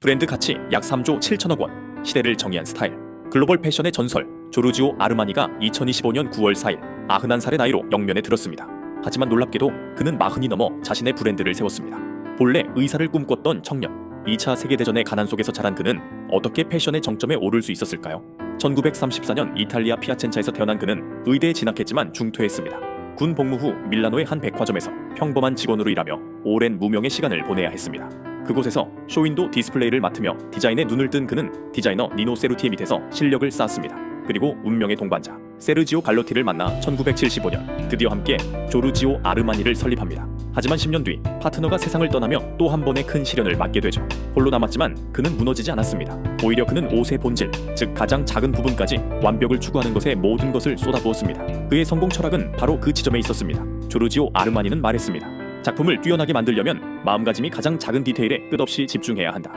브랜드 가치 약 3조 7천억 원, 시대를 정의한 스타일. 글로벌 패션의 전설 조르지오 아르마니가 2025년 9월 4일 91살의 나이로 영면에 들었습니다. 하지만 놀랍게도 그는 마흔이 넘어 자신의 브랜드를 세웠습니다. 본래 의사를 꿈꿨던 청년. 2차 세계대전의 가난 속에서 자란 그는 어떻게 패션의 정점에 오를 수 있었을까요? 1934년 이탈리아 피아첸차에서 태어난 그는 의대에 진학했지만 중퇴했습니다. 군 복무 후 밀라노의 한 백화점에서 평범한 직원으로 일하며 오랜 무명의 시간을 보내야 했습니다. 그곳에서 쇼윈도 디스플레이를 맡으며 디자인에 눈을 뜬 그는 디자이너 니노 세루티의 밑에서 실력을 쌓았습니다. 그리고 운명의 동반자 세르지오 갈로티를 만나 1975년 드디어 함께 조르지오 아르마니를 설립합니다. 하지만 10년 뒤 파트너가 세상을 떠나며 또 한 번의 큰 시련을 맞게 되죠. 홀로 남았지만 그는 무너지지 않았습니다. 오히려 그는 옷의 본질, 즉 가장 작은 부분까지 완벽을 추구하는 것에 모든 것을 쏟아부었습니다. 그의 성공 철학은 바로 그 지점에 있었습니다. 조르지오 아르마니는 말했습니다. 작품을 뛰어나게 만들려면 마음가짐이 가장 작은 디테일에 끝없이 집중해야 한다.